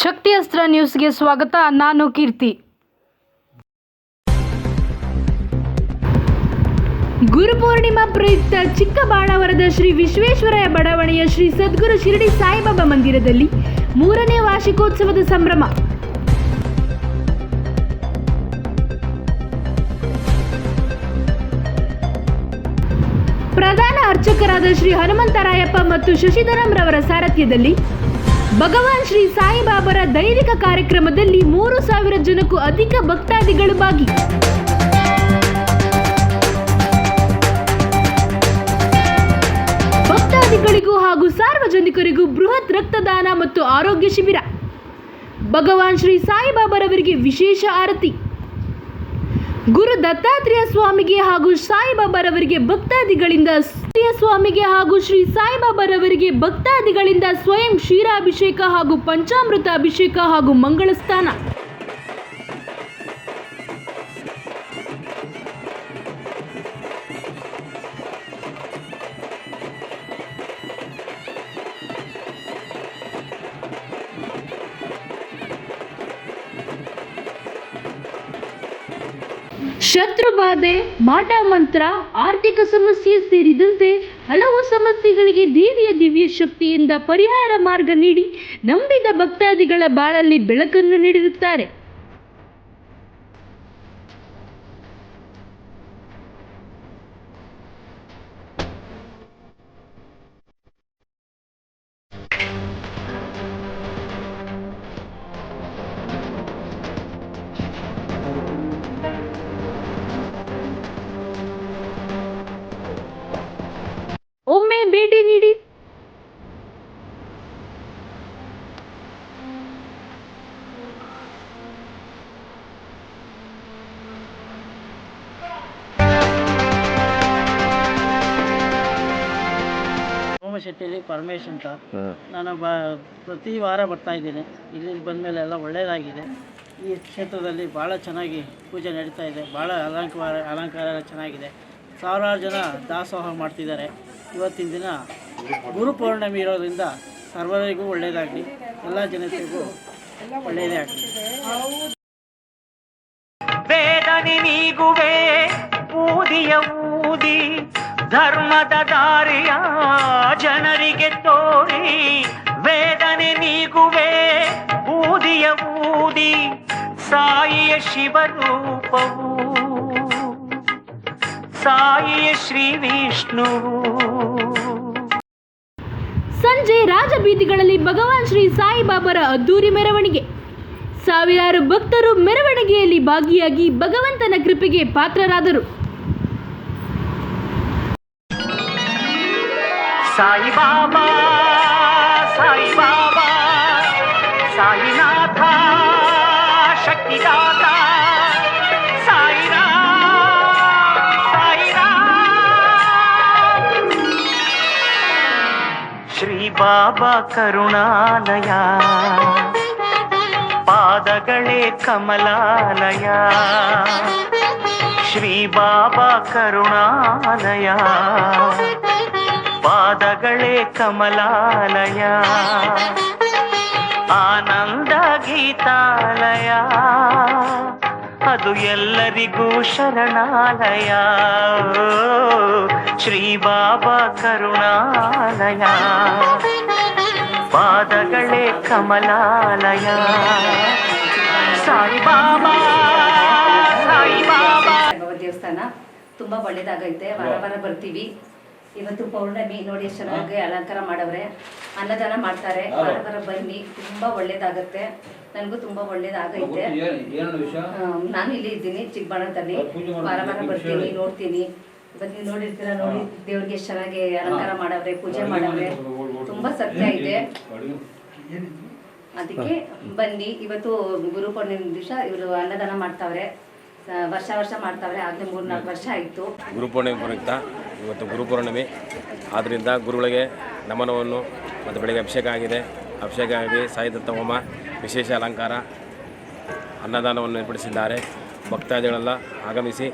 ಶಕ್ತಿ ಅಸ್ತ್ರ ನ್ಯೂಸ್ಗೆ ಸ್ವಾಗತ. ನಾನು ಕೀರ್ತಿ. ಗುರುಪೂರ್ಣಿಮಾ ಪ್ರಯುಕ್ತ ಚಿಕ್ಕಬಾಣಾವರದ ಶ್ರೀ ವಿಶ್ವೇಶ್ವರಯ್ಯ ಬಡಾವಣೆಯ ಶ್ರೀ ಸದ್ಗುರು ಶಿರಡಿ ಸಾಯಿಬಾಬಾ ಮಂದಿರದಲ್ಲಿ ಮೂರನೇ ವಾರ್ಷಿಕೋತ್ಸವದ ಸಂಭ್ರಮ. ಪ್ರಧಾನ ಅರ್ಚಕರಾದ ಶ್ರೀ ಹನುಮಂತರಾಯಪ್ಪ ಮತ್ತು ಶಶಿಧರಂ ರವರ ಸಾರಥ್ಯದಲ್ಲಿ ಭಗವಾನ್ ಶ್ರೀ ಸಾಯಿಬಾಬರ ದೈನಿಕ ಕಾರ್ಯಕ್ರಮದಲ್ಲಿ ಮೂರು ಸಾವಿರ ಜನಕ್ಕೂ ಅಧಿಕ ಭಕ್ತಾದಿಗಳು ಭಾಗಿ. ಭಕ್ತಾದಿಗಳಿಗೂ ಹಾಗೂ ಸಾರ್ವಜನಿಕರಿಗೂ ಬೃಹತ್ ರಕ್ತದಾನ ಮತ್ತು ಆರೋಗ್ಯ ಶಿಬಿರ. ಭಗವಾನ್ ಶ್ರೀ ಸಾಯಿಬಾಬರವರಿಗೆ ವಿಶೇಷ ಆರತಿ. ಗುರು ದತ್ತಾತ್ರೇಯ ಸ್ವಾಮಿಗೆ ಹಾಗೂ ಸಾಯಿಬಾಬಾರವರಿಗೆ ಭಕ್ತಾದಿಗಳಿಂದ ಸ್ವಾಮಿಗೆ ಹಾಗೂ ಶ್ರೀ ಸಾಯಿಬಾಬಾರವರಿಗೆ ಭಕ್ತಾದಿಗಳಿಂದ ಸ್ವಯಂ ಕ್ಷೀರಾಭಿಷೇಕ ಹಾಗೂ ಪಂಚಾಮೃತ ಅಭಿಷೇಕ ಹಾಗೂ ಮಂಗಳ ಸ್ನಾನ ಶತ್ರುಬಾಧೆ ಮಾಟ ಮಂತ್ರ, ಆರ್ಥಿಕ ಸಮಸ್ಯೆ ಸೇರಿದಂತೆ ಹಲವು ಸಮಸ್ಯೆಗಳಿಗೆ ದೇವಿಯ ದಿವ್ಯ ಶಕ್ತಿಯಿಂದ ಪರಿಹಾರ ಮಾರ್ಗ ನೀಡಿ ನಂಬಿದ ಭಕ್ತಾದಿಗಳ ಬಾಳಲ್ಲಿ ಬೆಳಕನ್ನು ನೀಡಿರುತ್ತಾರೆ. ಸೋಮಶೆಟ್ಟಿಲಿ ಪರಮೇಶ್ ಅಂತ. ನಾನು ಬ ಪ್ರತಿ ವಾರ ಬರ್ತಾ ಇದ್ದೀನಿ. ಇಲ್ಲಿ ಬಂದಮೇಲೆ ಎಲ್ಲ ಒಳ್ಳೆಯದಾಗಿದೆ ಈ ಕ್ಷೇತ್ರದಲ್ಲಿ ಭಾಳ ಚೆನ್ನಾಗಿ ಪೂಜೆ ನಡೀತಾ ಇದೆ. ಭಾಳ ಅಲಂಕಾರ ಅಲಂಕಾರ ಎಲ್ಲ ಚೆನ್ನಾಗಿದೆ. ಸಾವಿರಾರು ಜನ ದಾಸೋಹ ಮಾಡ್ತಿದ್ದಾರೆ. ಇವತ್ತಿನ ದಿನ ಗುರು ಪೌರ್ಣಮಿ ಇರೋದ್ರಿಂದ ಸರ್ವರಿಗೂ ಒಳ್ಳೆಯದಾಗಲಿ ಎಲ್ಲ ಜನತೆಗೂ ಒಳ್ಳೆಯದೇ ಆಗಲಿ. ಧರ್ಮದ ದಾರಿಯ ಜನರಿಗೆ ತೋರಿ, ವೇದನೆ ನೀಗುವೆ ಊದಿಯ ಊದಿ ಸಾಯಿಯ ಶಿವರೂಪವು ಸಾಯಿಯ ಶ್ರೀ ವಿಷ್ಣು. ಸಂಜೆ ರಾಜಬೀದಿಗಳಲ್ಲಿ ಭಗವಾನ್ ಶ್ರೀ ಸಾಯಿಬಾಬರ ಅದ್ದೂರಿ ಮೆರವಣಿಗೆ. ಸಾವಿರಾರು ಭಕ್ತರು ಮೆರವಣಿಗೆಯಲ್ಲಿ ಭಾಗಿಯಾಗಿ ಭಗವಂತನ ಕೃಪೆಗೆ ಪಾತ್ರರಾದರು. ಸಾಯಿ ಬಾಬಾ ಸಾಯಿ ಬಾಬಾ ಸಾಯಿನಾಥ ಶಕ್ತಿದಾತ ಸಾಯಿರಾಮ್ ಸಾಯಿರಾಮ್ ಶ್ರೀ ಬಾಬಾ ಕರುಣಾಲಯ ಪಾದಗಳೇ ಪಾದಗಳೇ ಕಮಲಾಲಯ. ಆನಂದ ಗೀತಾಲಯ. ಅದು ಎಲ್ಲರಿಗೂ ಶರಣಾಲಯ. ಶ್ರೀ ಬಾಬಾ ಕರುಣಾಲಯ. ಪಾದಗಳೇ ಕಮಲಾಲಯ. ಸಾಯಿ ಬಾಬಾ ಸಾಯಿ ಬಾಬಾ. ದೇವಸ್ಥಾನ ತುಂಬಾ ಒಳ್ಳೇದಾಗೈತೆ. ವಾರ ವಾರ ಬರ್ತೀವಿ. ಇವತ್ತು ಪೌರ್ಣಮಿ ನೋಡಿ ಎಷ್ಟು ಚೆನ್ನಾಗಿ ಅಲಂಕಾರ ಮಾಡವ್ರೆ. ಅನ್ನದಾನ ಮಾಡ್ತಾರೆ. ಬರ ಬನ್ನಿ ತುಂಬಾ ಒಳ್ಳೇದಾಗತ್ತೆ. ನನಗೂ ತುಂಬಾ ಒಳ್ಳೇದಾಗೈತೆ. ನಾನು ಇಲ್ಲಿ ಇದ್ದೀನಿ ಚಿಕ್ಕಬಣ್ಣದಲ್ಲಿ ವಾರ ವಾರ ಬರ್ತೀನಿ ನೋಡ್ತೀನಿ. ಇವತ್ತು ನೀವು ನೋಡಿರ್ತೀರ ನೋಡಿ ದೇವ್ರಿಗೆ ಎಷ್ಟು ಚೆನ್ನಾಗಿ ಅಲಂಕಾರ ಮಾಡವ್ರೆ ಪೂಜೆ ಮಾಡವ್ರೆ. ತುಂಬಾ ಸತ್ಯ ಇದೆ. ಅದಕ್ಕೆ ಬನ್ನಿ ಇವತ್ತು ಗುರು ಪೂರ್ಣಿಮೆ ದಿವಸ ಇವರು ಅನ್ನದಾನ ಮಾಡ್ತಾವ್ರೆ. ವರ್ಷ ವರ್ಷ ಮಾಡ್ತಾವ್ರೆ ಆಗ್ಲೇ ಮೂರ್ನಾಲ್ಕು ವರ್ಷ ಆಯ್ತು. ಗುರುಪೂರ್ಣಿಮೆ ಪ್ರಯುಕ್ತ. ಇವತ್ತು ಗುರುಪೂರ್ಣಿಮೆ ಆದ್ದರಿಂದ ಗುರುಗಳಿಗೆ ನಮನವನ್ನು ಮತ್ತು ಬೆಳಗ್ಗೆ ಅಭಿಷೇಕ ಆಗಿದೆ. ಅಭಿಷೇಕ ಆಗಿ ಸಾಯಿದತ್ತ ಹೋಮ ವಿಶೇಷ ಅಲಂಕಾರ ಅನ್ನದಾನವನ್ನು ಏರ್ಪಡಿಸಿದ್ದಾರೆ. ಭಕ್ತಾದಿಗಳೆಲ್ಲ ಆಗಮಿಸಿ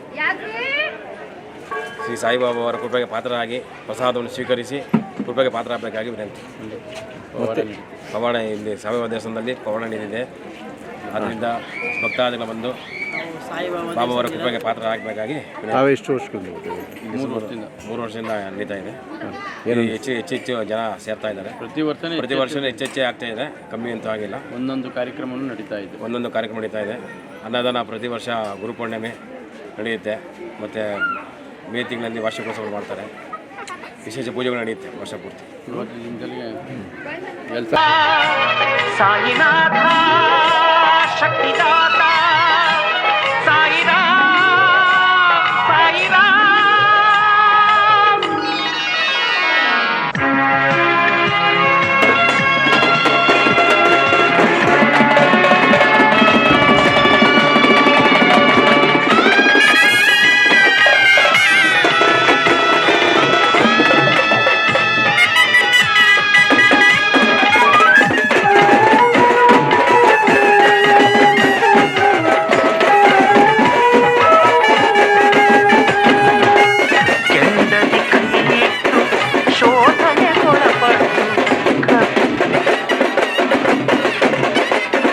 ಶ್ರೀ ಸಾಯಿಬಾಬಾ ಅವರ ಕೃಪೆಗೆ ಪಾತ್ರರಾಗಿ ಪ್ರಸಾದವನ್ನು ಸ್ವೀಕರಿಸಿ ಕೃಪೆಗೆ ಪಾತ್ರರಾಗಬೇಕಾಗಿ ವಿನಂತಿ. ಪವಾಡ ಇಲ್ಲಿ ಸಾವಯವ ದೇವಸ್ಥಾನದಲ್ಲಿ ಪವಾಡ ನಡೆದಿದೆ ಆದ್ದರಿಂದ ಭಕ್ತಾದಿಗಳ ಬಂದು ಸಾಯಿಬಾಬಾ ಬಾಬಾವರ ಕೃಪೆಗೆ ಪಾತ್ರ ಆಗಬೇಕಾಗಿ ನಾವು ಎಷ್ಟು ವರ್ಷದಿಂದ ಮೂರು ವರ್ಷದಿಂದ. ಮೂರು ವರ್ಷದಿಂದ ನಡೀತಾ ಇದೆ. ಏನು? ಹೆಚ್ಚು ಹೆಚ್ಚು ಹೆಚ್ಚು ಜನ ಸೇರ್ತಾ ಇದ್ದಾರೆ. ಪ್ರತಿ ವರ್ಷನೇ ಪ್ರತಿ ವರ್ಷವೂ ಹೆಚ್ಚೆಚ್ಚೇ ಆಗ್ತಾ ಇದೆ. ಕಮ್ಮಿ ಅಂತೂ ಆಗಿಲ್ಲ. ಒಂದೊಂದು ಕಾರ್ಯಕ್ರಮವೂ ನಡೀತಾ ಇದೆ. ಒಂದೊಂದು ಕಾರ್ಯಕ್ರಮ ನಡೀತಾ ಇದೆ. ಅನ್ನದಾನ ಪ್ರತಿ ವರ್ಷ ಗುರುಪೂರ್ಣಿಮೆ ನಡೆಯುತ್ತೆ. ಮತ್ತು ಮೇ ತಿಂಗಳಲ್ಲಿ ವಾರ್ಷಿಕೋತ್ಸವ ಮಾಡ್ತಾರೆ. ವಿಶೇಷ ಪೂಜೆಗಳು ನಡೆಯುತ್ತೆ ವರ್ಷ ಪೂರ್ತಿ. ಸಾಯಿನಾಥ